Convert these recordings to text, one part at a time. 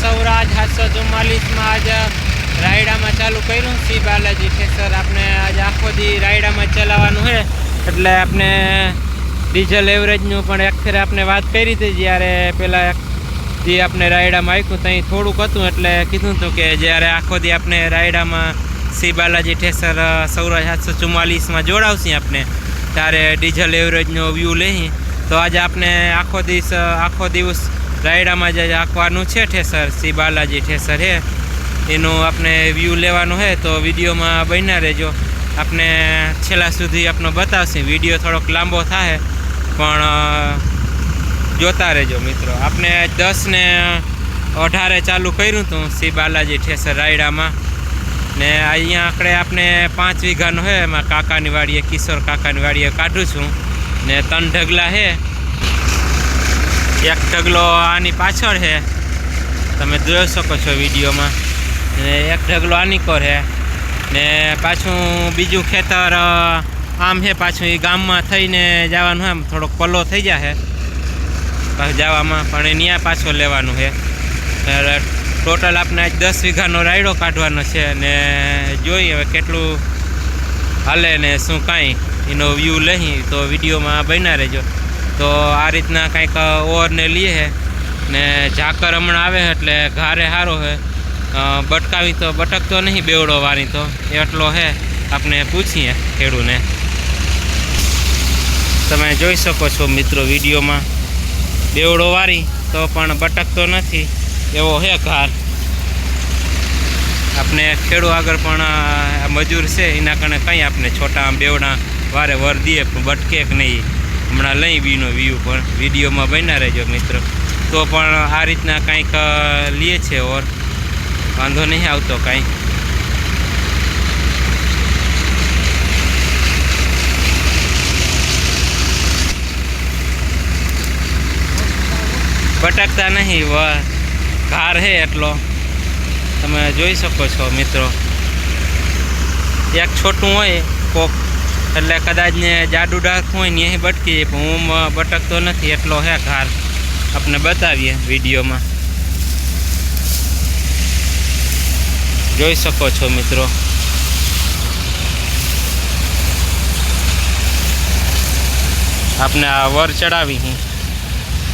સૌરાજ સાતસો ચુમ્માલીસમાં આજ રાયડામાં ચાલુ કર્યું. શ્રી બાલાજી ઠેસર આપણે આજ આખો દી રાયડામાં ચલાવવાનું છે. એટલે આપણે ડીઝલ એવરેજનું પણ એક ફેર આપણે વાત કરી હતી જ્યારે પહેલાં જે આપણે રાયડામાં આવ્યું ત્યાં થોડુંક હતું, એટલે કીધું હતું કે જ્યારે આખો દી આપણે રાયડામાં શ્રી બાલાજી ઠેસર સૌરાજ સાતસો ચુમ્માલીસમાં જોડાવશે આપણે ત્યારે ડીઝલ એવરેજનો વ્યૂ લઈ તો આજે આપણે આખો દિવસ આખો દિવસ રાયડામાં જે આંકવાનું છે, ઠેસર. શ્રી બાલાજી ઠેસર હે. એનું આપણે વ્યૂ લેવાનું છે તો વિડીયોમાં બન્યા રહેજો. આપણે છેલ્લા સુધી આપનો બતાવશે. વીડિયો થોડોક લાંબો થાય પણ જોતા રહેજો મિત્રો. આપણે દસ ને અઢારે ચાલુ કર્યું હતું શ્રી બાલાજી ઠેસર રાયડામાં. ને અહીંયા આપણે આપણે પાંચ વીઘાનો છે એમાં કાકાની વાડીએ, કિશોર કાકાની વાડીએ કાઢું છું. ને ત્રણ ઢગલા છે એક ઢગલો આની પાછળ છે. તમે જોઈ શકો છો વિડીયોમાં. ને એક ઢગલો આની કોર છે. ને પાછું બીજું ખેતર આમ છે પાછું એ ગામમાં થઈને જવાનું એમ. થોડોક પલ્લો થઈ જશે પાછું જવામાં, પણ એ ત્યાં પાછો લેવાનું છે. ટોટલ આપણે દસ વીઘાનો રાયડો કાઢવાનો છે ને જોઈએ હવે કેટલું હાલે ને શું કાંઈ. એનો વ્યૂ લઈ તો વિડીયોમાં બન્યા રહેજો. તો આ રીતના કંઈક ઓવરને લઈએ છે ને ઝાકર હમણાં આવે એટલે ઘારે સારો છે બટકાવી તો બટકતો નહીં બેવડો વારી તો એટલો છે આપણે પૂછીએ ખેડૂને. તમે જોઈ શકો છો મિત્રો વિડીયોમાં. બેવડો વારી, તો પણ બટકતો નથી. એવો છે ઘાર. આપણે ખેડૂ આગળ પણ મજૂર છે, એના કારણે કંઈ આપણે છોટા બેવડા વારે વર દઈએ પણ બટકે કે નહીં. હમણાં લઈ બીનો વ્યૂ પણ. વિડીયોમાં બન્યા રહેજો મિત્રો. તો પણ આ રીતના કંઈક લીએ છે ઓર. વાંધો નહીં આવતો કાંઈ. ભટકતા નહીં ઘાર હે એટલો. તમે જોઈ શકો છો, મિત્રો. એક છોટું હોય કોક. એટલે કદાચ ને જાડુ ડાર્ક હોય ને અહીં બટકી પણ હું બટકતો નથી, એટલો હે ઘાર. આપણે બતાવીએ વિડીયોમાં. જોઈ શકો છો મિત્રો. આપણે આ વર ચડાવી હું.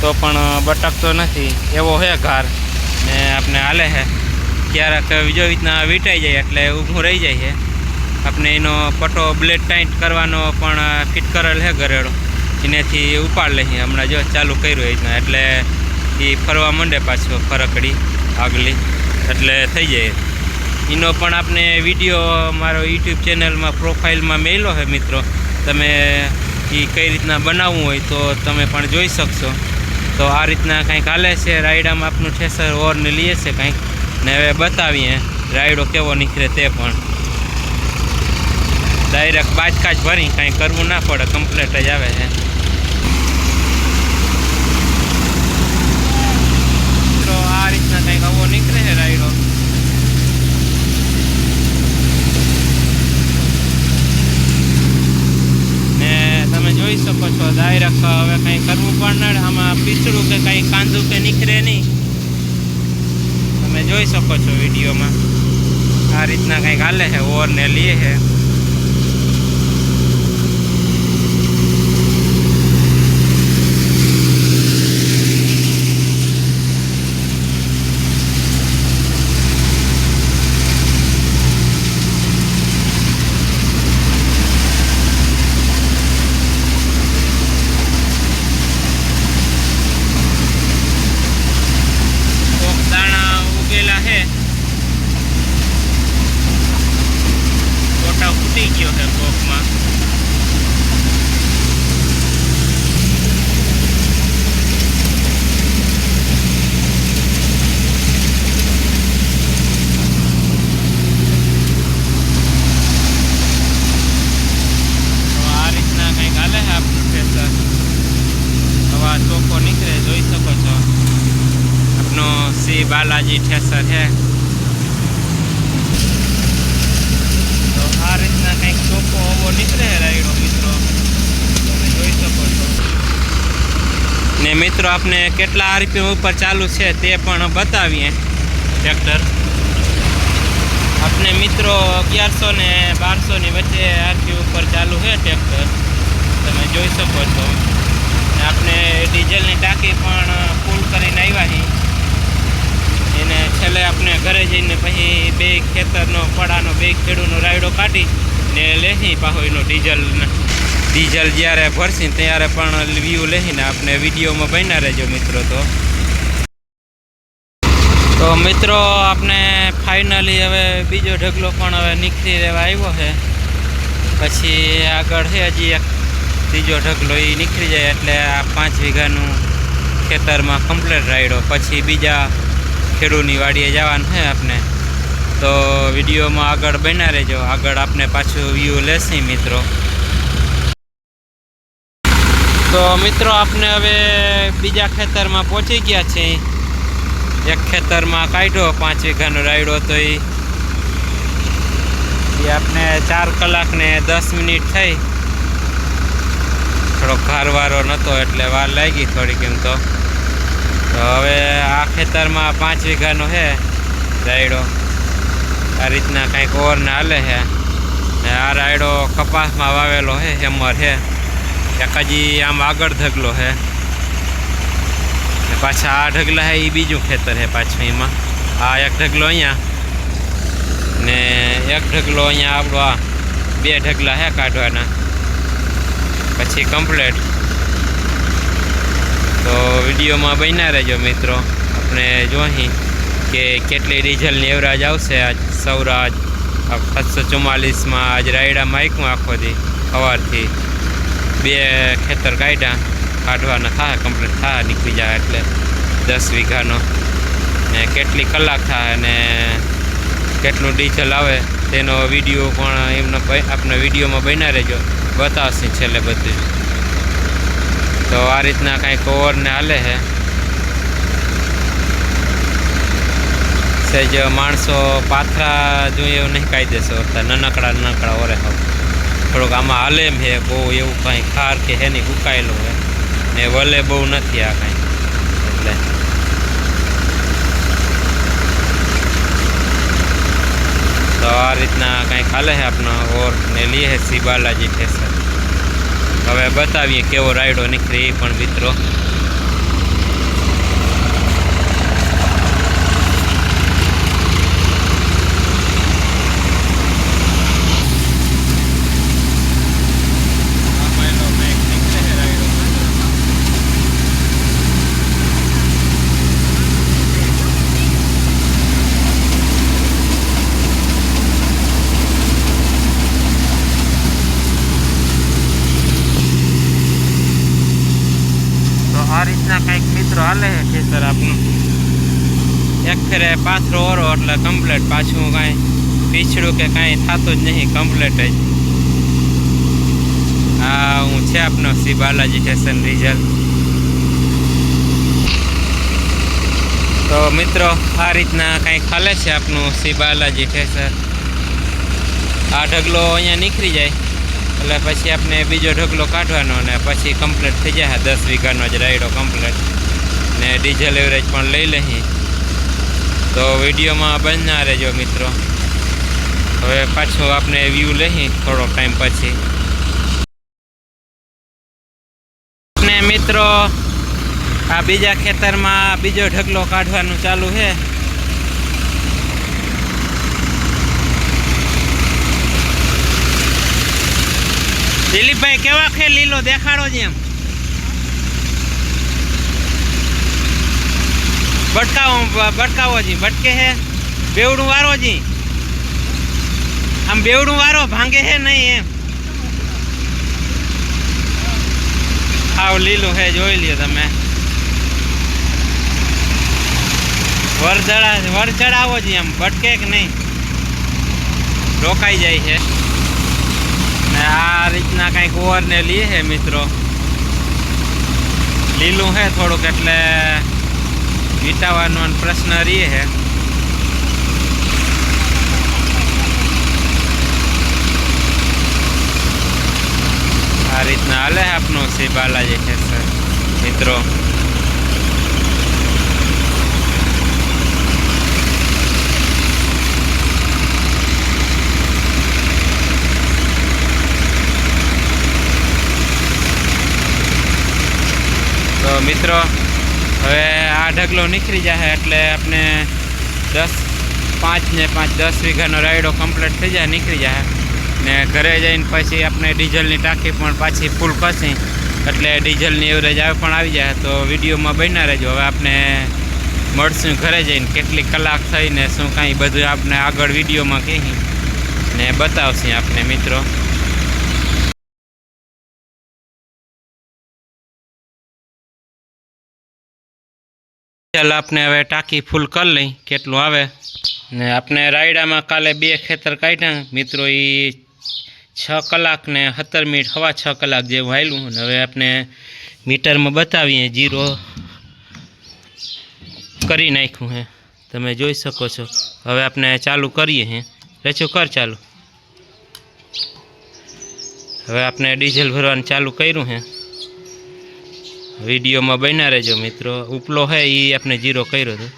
તો પણ બટકતો નથી. એવો હે ઘાર. ને આપણે હાલે છે ક્યારેક બીજો રીતના વીંટાઈ જાય એટલે ઊભું રહી જાય છે આપણે એનો પટો બ્લેડ ટાઈટ કરવાનો પણ ફિટ કરેલ છે ઘરેડો એનેથી ઉપાડ લઈએ હમણાં જો ચાલુ કર્યું એ રીતના એટલે એ ફરવા માંડે પાછો, ફરકડી, આગલી. એટલે થઈ જાય. એનો પણ આપણે વીડિયો મારો યુટ્યુબ ચેનલમાં, પ્રોફાઇલમાં મેલો છે મિત્રો. તમે એ કઈ રીતના બનાવવું હોય તો તમે પણ જોઈ શકશો. તો આ રીતના કંઈક હાલે છે. રાયડામાં આપનું ઠેસર ઓરને લઈએ છે કંઈક. ને હવે બતાવીએ. રાયડો કેવો નીકળે તે પણ. ડાયરેક્ટ બાચકા જ ભરી કાંઈ કરવું ના પડે કમ્પ્લેટ જ આવે છે. તો આ રીતના કંઈક આવો નીકળે છે રાયડો. ને તમે જોઈ શકો છો ડાયરેક્ટ હવે કંઈ કરવું પણ ન આમાં પીછડું કે કંઈ કાંદું કે નીકળે નહીં. તમે જોઈ શકો છો વિડીયોમાં. આ રીતના કંઈક હાલે છે ઓરને લીએ છે કોક દાણા ઉગેલા છે ગોટા ફૂટી ગયો છે કોકમાં તો આ રીતના કંઈક હાલે છે આપણું ઠેસર હવા ચોખ્ખો નીકળે જોઈ શકો છો આપનો શ્રી બાલાજી ઠેસર છે તો આ રીતના કંઈક ચોખ્ખો હવો નીકળે રાયડો, મિત્રો. તમે જોઈ શકો છો. ને મિત્રો, આપને કેટલા આરપીએમ ઉપર ચાલુ છે તે પણ બતાવીએ. ટ્રેક્ટર આપને મિત્રો, અગિયારસો ને બારસોની વચ્ચે આરપી ઉપર ચાલુ છે ટ્રેક્ટર તમે જોઈ શકો છો. આપણે ડીઝલની ટાંકી પણ ફૂલ કરીને આવ્યા છીએ એને છેલ્લે આપણે ઘરે જઈને પછી બે ખેતરનો, ફળાનો, બે ખેડૂનો રાયડો કાઢી ને લેહી પાછો એનો ડીઝલ ડીઝલ જ્યારે ભરશી ત્યારે પણ વ્યૂ લઈને આપણે વિડીયોમાં બન્યા રહેજો મિત્રો તો. તો મિત્રો આપણે ફાઇનલી હવે બીજો ઢગલો પણ હવે નીકળી રહેવા આવ્યો છે. પછી આગળ છે હજી એક ત્રીજો ઢગલો એ નીકળી જાય એટલે આ પાંચ વીઘાનું ખેતરમાં કમ્પ્લેટ રાયડો. પછી બીજા ખેડૂની વાડીએ જવાનું છે આપણે તો વિડીયોમાં આગળ બન્યા રહેજો. આગળ આપણે પાછું વ્યૂ લેશે મિત્રો. તો મિત્રો આપણે હવે બીજા ખેતરમાં પહોંચી ગયા છીએ એક ખેતરમાં કાઢ્યો, પાંચ વીઘાનો રાયડો તો એ આપણે ચાર કલાક ને દસ મિનિટ થઈ. થોડો ઘરવાળો નહોતો એટલે વાર લાગી થોડીક એમ તો. તો હવે આ ખેતરમાં પાંચ વીઘાનો છે રાયડો. આ રીતના કંઈક ઓવરને હાલે છે ને આ રાયડો કપાસમાં વાવેલો છે હેમર છે એક હજી આમ આગળ ઢગલો છે પાછા આ ઢગલા છે એ બીજું ખેતર છે પાછું એમાં. આ એક ઢગલો અહીંયા. ને એક ઢગલો અહીંયા આપણો આ બે ઢગલા છે કાઢવાના. પછી કમ્પ્લેટ વિડીયોમાં બન્યા રહેજો મિત્રો. આપણે જોઈ કે કેટલી ડીઝલની એવરેજ આવશે આજ સૌરાજ. સાતસો ચુમ્માલીસમાં આજ રાયડા માઇકમાં આખો દી સવારથી બે ખેતર કાઢ્યા. કાઢવાના થાય કમ્પ્લીટ થાય નીકળી જાય એટલે દસ વીઘાનો. ને કેટલી કલાક થાય અને કેટલું ડીઝલ આવે તેનો વીડિયો પણ એમનો આપણા વિડીયોમાં બન્યા રહેજો. બતાવશે છેલ્લે બધું. તો આ રીતના કંઈક ઓવરને હાલે છે. સહેજ માણસો પાથરા જોઈએ એવું નહીં કાયદેસર હોતા નાનકડા નાનકડા ઓરે હોવ થોડુંક આમાં હાલે છે, બહુ એવું કાંઈ ખાર કે હે નહીં ઉકાયેલું હોય. ને વલે બહુ નથી આ કાંઈ. એટલે. તો આ રીતના કાંઈ હાલે છે આપણો ઓર ને લઈએ છે શ્રી બાલાજી ઠેસર હવે બતાવીએ કેવો રાયડો નીકળે એ પણ મિત્રો તો આ રીતના કંઈક મિત્રો હાલે છે ખેતર એક ફેરે પાથરો ઓરો એટલે કમ્પ્લેટ પાછું કાંઈ પીછડું કે કાંઈ થતું જ નહીં કમ્પ્લેટ જ. હા હું છે આપનો શ્રી બાલાજી સ્ટેશન રિઝલ્ટ તો મિત્રો, આ રીતના કાંઈ ખાલે છે આપનું શ્રી બાલાજી સ્ટેશન આ ઢગલો અહીંયા નીકળી જાય. એટલે પછી આપણે બીજો ઢગલો કાઢવાનો અને પછી કમ્પ્લીટ થઈ જાય. દસ વીઘાનો જ રાયડો કમ્પ્લીટ ને ડીઝલ એવરેજ પણ લઈ લઈ તો વિડીયોમાં બનના રહેજો મિત્રો. હવે પાછું આપણે વ્યૂ લઈ થોડો ટાઈમ પછી. ને મિત્રો, આ બીજા ખેતરમાં બીજો ઢગલો કાઢવાનું ચાલુ છે. દિલીપભાઈ, કેવા ખે લીલો દેખાડો જ એમ? બટકાવો બટકાવો જી. બટકે હે, બેવડું વારો જી. આમ બેવડું વારો ભાંગે હે નહીં એમ. આવ લીલું હે, જોઈ લ્યો તમે. વર ચડા, વર ચડાવો જી આમ, ભટકે કે નહીં? રોકાઈ જાય છે ને આ રીતના કંઈક ઓવરને લઈએ છે મિત્રો. લીલું છે થોડુંક એટલે गीता वन वन प्रश्न रही है। और इतना अलग है अपनों से बालाजी के सर, मित्रों। तो मित्रों हमें આ ઢગલો નીકળી જાય એટલે આપણે દસ, પાંચ ને પાંચ, દસ વીઘાનો રાયડો કમ્પ્લીટ થઈ જાય, નીકળી જાય ને ઘરે જઈને પછી આપણે ડીઝલની ટાંકી પણ પાછી ફૂલ ખસી એટલે ડીઝલની એવરેજ આવે પણ આવી જાય તો વિડીયોમાં બન્યા રહેજો. હવે આપણે મળશું ઘરે જઈને, કેટલી કલાક થઈને, શું કાંઈ બધું આપણે આગળ વિડીયોમાં કહી ને બતાવશે આપણે મિત્રો. ચાલ આપણે હવે ટાંકી ફૂલ કરી લઈ, કેટલું આવે? ને આપણે રાયડામાં કાલે બે ખેતર કાઢ્યા. મિત્રો એ છ કલાક ને સત્તર મિનિટ, હવા છ કલાક જેવું વાયલું અને હવે આપણે મીટરમાં બતાવીએ, જીરો કરી નાખ્યું હે. તમે જોઈ શકો છો. હવે આપણે ચાલુ કરીએ હે. રેચું કર ચાલુ. હવે આપણે ડીઝલ ભરવાનું ચાલુ કર્યું હે. વિડીયોમાં બન્યા રહેજો મિત્રો. ઉપલો હે એ આપણે જીરો કર્યો હતો.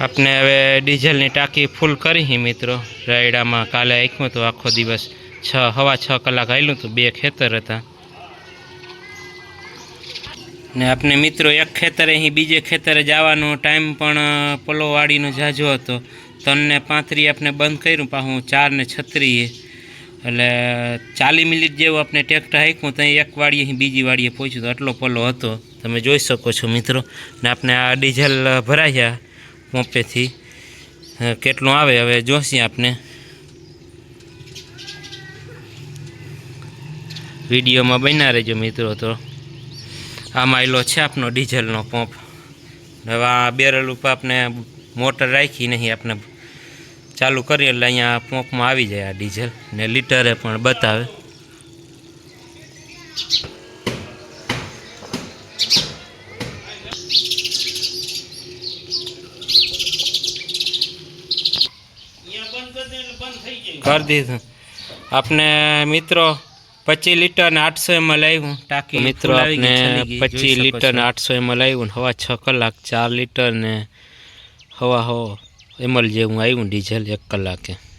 આપણે હવે ડીઝલની ટાંકી ફૂલ કરી મિત્રો. રાયડામાં કાલે આખ્યું હતું, આખો દિવસ છ, હવા છ કલાક આવેલું હતું, બે ખેતર હતા. ને આપણે મિત્રો, એક ખેતરે અહીં બીજે ખેતરે જવાનો ટાઈમ પણ પલોવાડીનો ઝાઝો હતો. ત્રણને પાંત્રી આપણે બંધ કર્યું પાછું ચાર ને છત્રીએ એટલે ચાલીસ મિનિટ જેવું આપણે ટ્રેક્ટર હાંક્યું, ત્યાં એક વાડીએ બીજી વાડીએ પહોંચ્યું તો આટલો પલ્લો હતો. તમે જોઈ શકો છો મિત્રો. ને આપણે આ ડીઝલ ભરાયા પંપેથી કેટલું આવે હવે જોશી આપણે. વિડીયોમાં બન્યા રહેજો મિત્રો તો. આમાં એલો છે આપનો ડીઝલનો પંપ. હવે આ બેરલ ઉપર આપણે મોટર રાખી નહીં આપણે ચાલુ કરીએ એટલે અહીંયા પંપમાં આવી જાય આ ડીઝલ. ને લીટરે પણ બતાવે. કરી દીધું. આપણે મિત્રો પચીસ લીટર ને આઠસો એમએલ લાવ્યું ટાંકી મિત્રો આપણે પચીસ લીટર ને આઠસો એમાં લાવ્યું હવા છ કલાક ચાર લીટર ને હવા હવા. હો એમએલ જેવું આવ્યું ડીઝલ એક કલાકે.